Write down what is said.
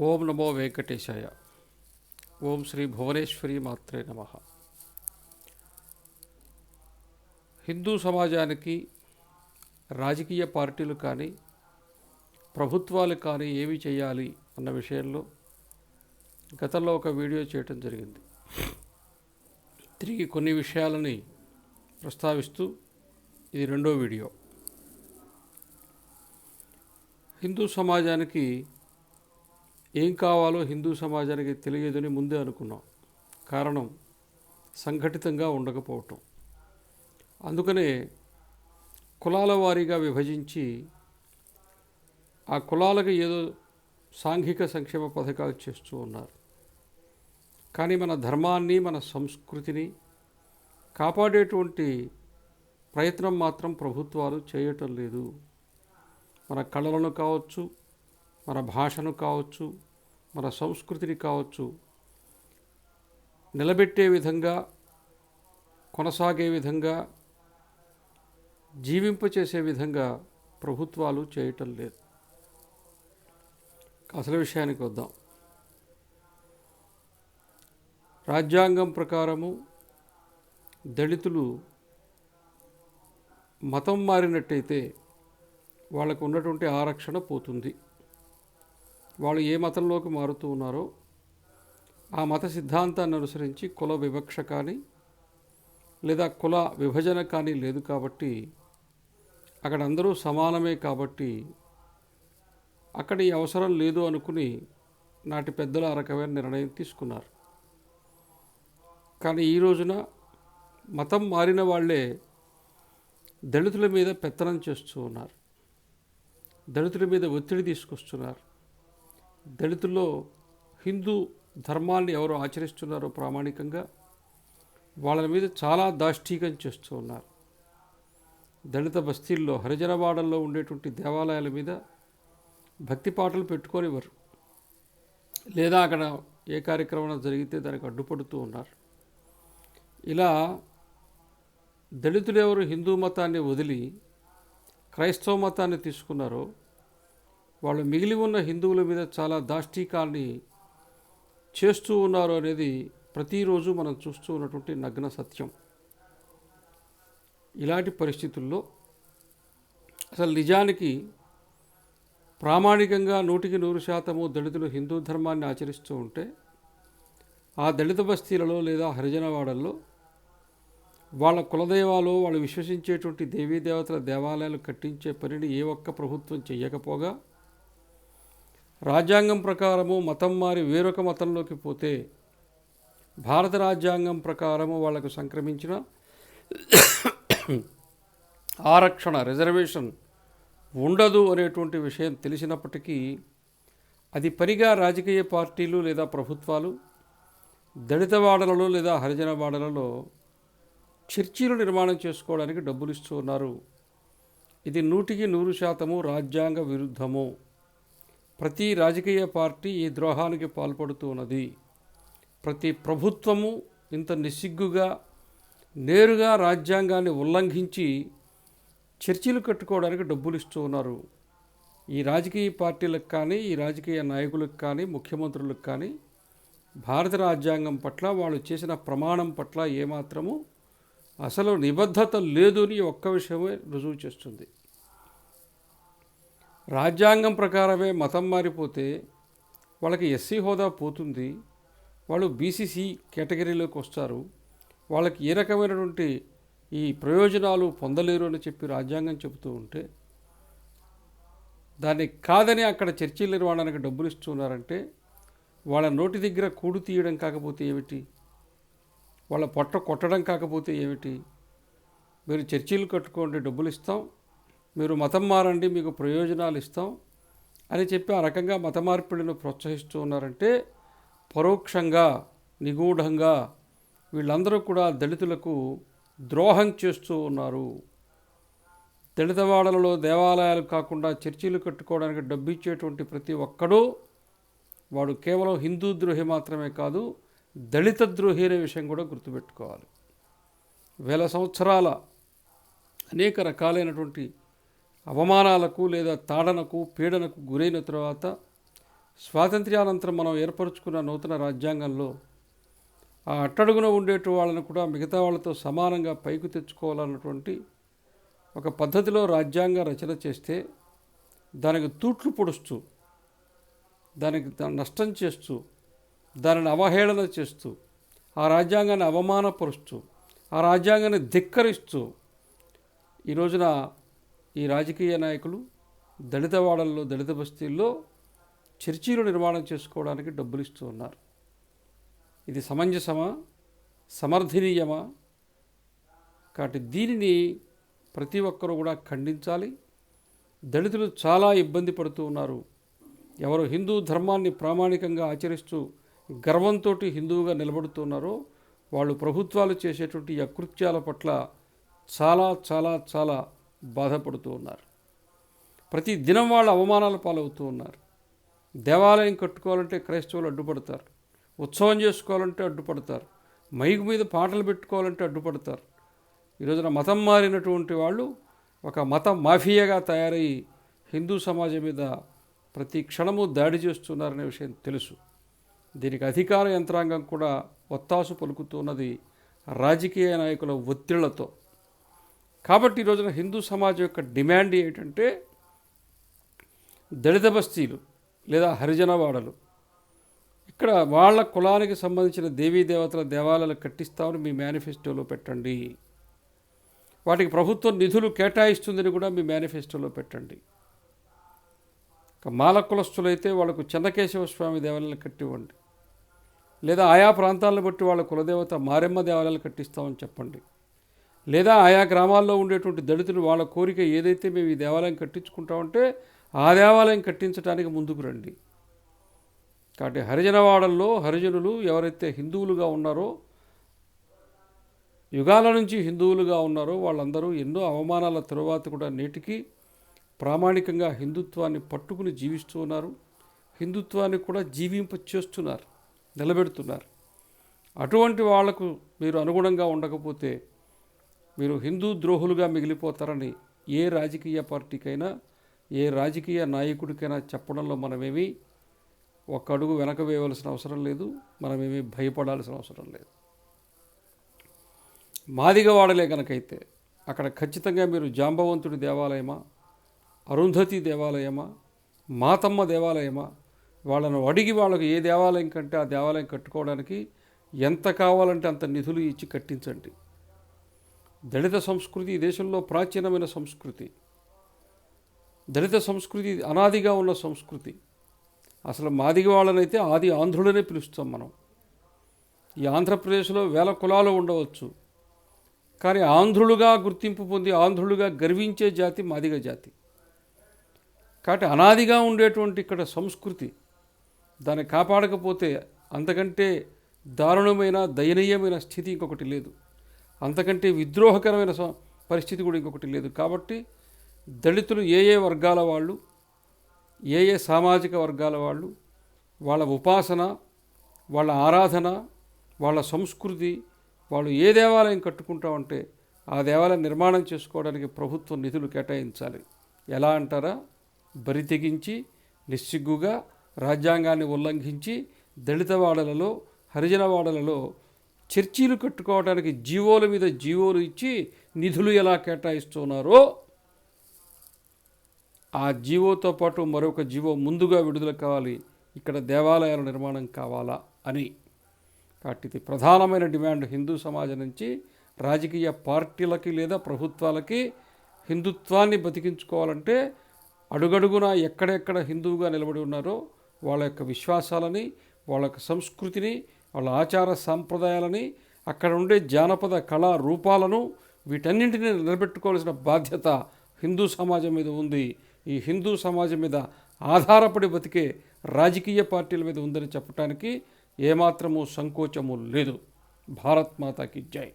ఓం నమో వెంకటేశాయ. ఓం శ్రీ భువనేశ్వరి మాత్రే నమ. హిందూ సమాజానికి రాజకీయ పార్టీలు కానీ ప్రభుత్వాలు కానీ ఏమి చేయాలి అన్న విషయంలో గతంలో ఒక వీడియో చేయటం జరిగింది. తిరిగి కొన్ని విషయాలని ప్రస్తావిస్తూ ఇది రెండో వీడియో. హిందూ సమాజానికి ఏం కావాలో హిందూ సమాజానికి తెలియదని ముందే అనుకున్నాం. కారణం సంఘటితంగా ఉండకపోవటం. అందుకనే కులాల వారీగా విభజించి ఆ కులాలకు ఏదో సాంఘిక సంక్షేమ పథకాలు చేస్తూ ఉన్నారు. కానీ మన ధర్మాన్ని మన సంస్కృతిని కాపాడేటువంటి ప్రయత్నం మాత్రం ప్రభుత్వాలు చేయటం లేదు. మన కళలను కావచ్చు మన భాషను కావచ్చు మన సంస్కృతిని కావచ్చు నిలబెట్టే విధంగా కొనసాగే విధంగా జీవింపచేసే విధంగా ప్రభుత్వాలు చేయటం లేదు. అసలు విషయానికి వద్దాం. రాజ్యాంగం ప్రకారము దళితులు మతం మారినట్టయితే వాళ్ళకు ఉన్నటువంటి ఆరక్షణ పోతుంది. వాళ్ళు ఏ మతంలోకి మారుతూ ఉన్నారో ఆ మత సిద్ధాంతాన్ని అనుసరించి కుల వివక్ష కానీ లేదా కుల విభజన కానీ లేదు కాబట్టి అక్కడ అందరూ సమానమే కాబట్టి అక్కడ ఈ అవసరం లేదు అనుకుని నాటి పెద్దలు ఆ రకమైన నిర్ణయం తీసుకున్నారు. కానీ ఈ రోజున మతం మారిన వాళ్ళే దళితుల మీద పెత్తనం చేస్తూ ఉన్నారు. దళితుల మీద ఒత్తిడి తీసుకొస్తున్నారు. దళితుల్లో హిందూ ధర్మాన్ని ఎవరు ఆచరిస్తున్నారో ప్రామాణికంగా వాళ్ళ మీద చాలా దాష్టీకం చేస్తూ ఉన్నారు. దళిత బస్తీల్లో హరిజనవాడల్లో ఉండేటువంటి దేవాలయాల మీద భక్తి పాటలు పెట్టుకోనివ్వరు. లేదా అక్కడ ఏ కార్యక్రమం జరిగితే దానికి అడ్డుపడుతూ ఉన్నారు. ఇలా దళితులు ఎవరు హిందూ మతాన్ని వదిలి క్రైస్తవ మతాన్ని తీసుకున్నారో వాళ్ళు మిగిలి ఉన్న హిందువుల మీద చాలా దాష్టీకాల్ని చేస్తూ ఉన్నారు అనేది ప్రతిరోజు మనం చూస్తూ ఉన్నటువంటి నగ్న సత్యం. ఇలాంటి పరిస్థితుల్లో అసలు నిజానికి ప్రామాణికంగా నూటికి నూరు శాతము దళితులు హిందూ ధర్మాన్ని ఆచరిస్తూ ఉంటే ఆ దళిత బస్తీలలో లేదా హరిజనవాడల్లో వాళ్ళ కులదైవాలు వాళ్ళు విశ్వసించేటువంటి దేవీ దేవతల దేవాలయాలు కట్టించే పనిని ఏ ఒక్క ప్రభుత్వం చేయకపోగా రాజ్యాంగం ప్రకారము మతం మారి వేరొక మతంలోకి పోతే భారత రాజ్యాంగం ప్రకారము వాళ్ళకు సంక్రమించిన ఆరక్షణ రిజర్వేషన్ ఉండదు అనేటువంటి విషయం తెలిసినప్పటికీ అది పనిగా రాజకీయ పార్టీలు లేదా ప్రభుత్వాలు దళిత వాడలలో లేదా హరిజన వాడలలో చర్చీలు నిర్మాణం చేసుకోవడానికి డబ్బులు ఇస్తూ ఉన్నారు. ఇది నూటికి నూరు శాతము రాజ్యాంగ విరుద్ధము. ప్రతి రాజకీయ పార్టీ ఈ ద్రోహానికి పాల్పడుతూ ఉన్నది. ప్రతి ప్రభుత్వము ఇంత నిస్సిగ్గుగా నేరుగా రాజ్యాంగాన్ని ఉల్లంఘించి చర్చిలు కట్టుకోవడానికి డబ్బులు ఇస్తూ ఉన్నారు. ఈ రాజకీయ పార్టీలకు కానీ ఈ రాజకీయ నాయకులకు కానీ ముఖ్యమంత్రులకు కానీ భారత రాజ్యాంగం పట్ల వాళ్ళు చేసిన ప్రమాణం పట్ల ఏమాత్రము అసలు నిబద్ధత లేదు అని ఒక్క విషయమే రుజువు చేస్తుంది. రాజ్యాంగం ప్రకారమే మతం మారిపోతే వాళ్ళకి ఎస్సీ హోదా పోతుంది. వాళ్ళు బీసీసీ కేటగిరీలోకి వస్తారు. వాళ్ళకి ఏ రకమైనటువంటి ఈ ప్రయోజనాలు పొందలేరు అని చెప్పి రాజ్యాంగం చెబుతూ ఉంటే దాన్ని కాదని అక్కడ చర్చీల నిర్వహణకు డబ్బులు ఇస్తున్నారంటే వాళ్ళ నోటి దగ్గర కూడు తీయడం కాకపోతే ఏమిటి? వాళ్ళ పొట్ట కొట్టడం కాకపోతే ఏమిటి? మీరు చర్చీలు కట్టుకోండి డబ్బులు ఇస్తాం. మీరు మతం మారండి మీకు ప్రయోజనాలు ఇస్తాం అని చెప్పి ఆ రకంగా మత మార్పిడిని ప్రోత్సహిస్తూ ఉన్నారంటే పరోక్షంగా నిగూఢంగా వీళ్ళందరూ కూడా దళితులకు ద్రోహం చేస్తూ ఉన్నారు. దళితవాడలలో దేవాలయాలు కాకుండా చర్చీలు కట్టుకోవడానికి డబ్బు ఇచ్చేటువంటి ప్రతి ఒక్కడూ వాడు కేవలం హిందూ ద్రోహి మాత్రమే కాదు దళిత ద్రోహి అనే విషయం కూడా గుర్తుపెట్టుకోవాలి. వేల సంవత్సరాల అనేక రకాలైనటువంటి అవమానాలకు లేదా తాడనకు పీడనకు గురైన తర్వాత స్వాతంత్ర్యానంతరం మనం ఏర్పరచుకున్న నూతన రాజ్యాంగంలో ఆ అట్టడుగున ఉండేటి వాళ్ళను కూడా మిగతా వాళ్ళతో సమానంగా పైకి తెచ్చుకోవాలన్నటువంటి ఒక పద్ధతిలో రాజ్యాంగ రచన చేస్తే దానికి తూట్లు పొడుస్తూ దానికి నష్టం చేస్తూ దానిని అవహేళన చేస్తూ ఆ రాజ్యాంగాన్ని అవమానపరుస్తూ ఆ రాజ్యాంగాన్ని ధిక్కరిస్తూ ఈ రోజున ఈ రాజకీయ నాయకులు దళిత వాడల్లో దళిత బస్తీల్లో చర్చీలు నిర్మాణం చేసుకోవడానికి డబ్బులు ఇస్తూ ఉన్నారు. ఇది సమంజసమా? సమర్థనీయమా? కాబట్టి దీనిని ప్రతి ఒక్కరూ కూడా ఖండించాలి. దళితులు చాలా ఇబ్బంది పడుతూ ఉన్నారు. ఎవరు హిందూ ధర్మాన్ని ప్రామాణికంగా ఆచరిస్తూ గర్వంతో హిందువుగా నిలబడుతున్నారో వాళ్ళు ప్రభుత్వాలు చేసేటువంటి అకృత్యాల పట్ల చాలా చాలా చాలా బాధపడుతూ ఉన్నారు. ప్రతి దినం వాళ్ళు అవమానాల పాలవుతూ ఉన్నారు. దేవాలయం కట్టుకోవాలంటే క్రైస్తవులు అడ్డుపడతారు. ఉత్సవం చేసుకోవాలంటే అడ్డుపడతారు. మైకు మీద పాటలు పెట్టుకోవాలంటే అడ్డుపడతారు. ఈ రోజున మతం మారినటువంటి వాళ్ళు ఒక మత మాఫియాగా తయారై హిందూ సమాజం మీద ప్రతి క్షణము దాడి చేస్తున్నారనే విషయం తెలుసు. దీనికి అధికార యంత్రాంగం కూడా ఒత్తాసు పలుకుతున్నది రాజకీయ నాయకుల ఒత్తిళ్ళతో. కాబట్టి ఈ రోజున హిందూ సమాజం యొక్క డిమాండ్ ఏంటంటే దళిత బస్తీలు లేదా హరిజన వాడలు ఇక్కడ వాళ్ళ కులానికి సంబంధించిన దేవీ దేవతల దేవాలయాలు కట్టిస్తామని మీ మేనిఫెస్టోలో పెట్టండి. వాటికి ప్రభుత్వం నిధులు కేటాయిస్తుందని కూడా మీ మేనిఫెస్టోలో పెట్టండి. మాల కులస్తులైతే వాళ్ళకు చెన్నకేశవ స్వామి దేవాలయాలు కట్టివ్వండి. లేదా ఆయా ప్రాంతాలను బట్టి వాళ్ళ కులదేవత మారెమ్మ దేవాలయాలు కట్టిస్తామని చెప్పండి. లేదా ఆయా గ్రామాల్లో ఉండేటువంటి దళితులు వాళ్ళ కోరిక ఏదైతే మేము ఈ దేవాలయం కట్టించుకుంటామంటే ఆ దేవాలయం కట్టించడానికి ముందుకు రండి. కాబట్టి హరిజనవాడల్లో హరిజనులు ఎవరైతే హిందువులుగా ఉన్నారో యుగాల నుంచి హిందువులుగా ఉన్నారో వాళ్ళందరూ ఎన్నో అవమానాల తరువాత కూడా నేటికి ప్రామాణికంగా హిందుత్వాన్ని పట్టుకుని జీవిస్తూ ఉన్నారు. హిందుత్వాన్ని కూడా జీవింప చేస్తున్నారు నిలబెడుతున్నారు. అటువంటి వాళ్ళకు మీరు అనుగుణంగా ఉండకపోతే మీరు హిందూ ద్రోహులుగా మిగిలిపోతారని ఏ రాజకీయ పార్టీకైనా ఏ రాజకీయ నాయకుడికైనా చెప్పడంలో మనమేమి ఒక్క అడుగు వెనక వేయవలసిన అవసరం లేదు మనమేమి భయపడాల్సిన అవసరం లేదు. మాదిగ వాడలే కనుకైతే అక్కడ ఖచ్చితంగా మీరు జాంబవంతుడి దేవాలయమా అరుంధతి దేవాలయమా మాతమ్మ దేవాలయమా వాళ్ళను అడిగి వాళ్ళకు ఏ దేవాలయం కంటే ఆ దేవాలయం కట్టుకోవడానికి ఎంత కావాలంటే అంత నిధులు ఇచ్చి కట్టించండి. దళిత సంస్కృతి ఈ దేశంలో ప్రాచీనమైన సంస్కృతి. దళిత సంస్కృతి అనాదిగా ఉన్న సంస్కృతి. అసలు మాదిగ వాళ్ళనైతే ఆది ఆంధ్రులనే పిలుస్తాం మనం. ఈ ఆంధ్రప్రదేశ్లో వేల కులాలు ఉండవచ్చు. కానీ ఆంధ్రులుగా గుర్తింపు పొంది ఆంధ్రులుగా గర్వించే జాతి మాదిగ జాతి. కాబట్టి అనాదిగా ఉండేటువంటి ఇక్కడ సంస్కృతి దాన్ని కాపాడకపోతే అంతకంటే దారుణమైన దయనీయమైన స్థితి ఇంకొకటి లేదు. అంతకంటే విద్రోహకరమైన పరిస్థితి కూడా ఇంకొకటి లేదు. కాబట్టి దళితులు ఏ ఏ వర్గాల వాళ్ళు ఏ ఏ సామాజిక వర్గాల వాళ్ళు వాళ్ళ ఉపాసన వాళ్ళ ఆరాధన వాళ్ళ సంస్కృతి వాళ్ళు ఏ దేవాలయం కట్టుకుంటామంటే ఆ దేవాలయం నిర్మాణం చేసుకోవడానికి ప్రభుత్వం నిధులు కేటాయించాలి. ఎలా అంటారా? బరి తెగించి నిస్సిగ్గుగా రాజ్యాంగాన్ని ఉల్లంఘించి దళిత వాడలలో హరిజన వాడలలో చర్చీలు కట్టుకోవడానికి జీవోల మీద జీవోలు ఇచ్చి నిధులు ఎలా కేటాయిస్తున్నారో ఆ జీవోతో పాటు మరొక జీవో ముందుగా విడుదల కావాలి. ఇక్కడ దేవాలయాల నిర్మాణం కావాలా అని. కాబట్టి ప్రధానమైన డిమాండ్ హిందూ సమాజం నుంచి రాజకీయ పార్టీలకి లేదా ప్రభుత్వాలకి హిందుత్వాన్ని బతికించుకోవాలంటే అడుగడుగునా ఎక్కడెక్కడ హిందువుగా నిలబడి ఉన్నారో వాళ్ళ యొక్క విశ్వాసాలని వాళ్ళ యొక్క సంస్కృతిని వాళ్ళ ఆచార సాంప్రదాయాలని అక్కడ ఉండే జానపద కళా రూపాలను వీటన్నింటినీ నిలబెట్టుకోవాల్సిన బాధ్యత హిందూ సమాజం మీద ఉంది. ఈ హిందూ సమాజం మీద ఆధారపడి బతికే రాజకీయ పార్టీల మీద ఉందని చెప్పడానికి ఏమాత్రము సంకోచము లేదు. భారత్ మాతాకి జై.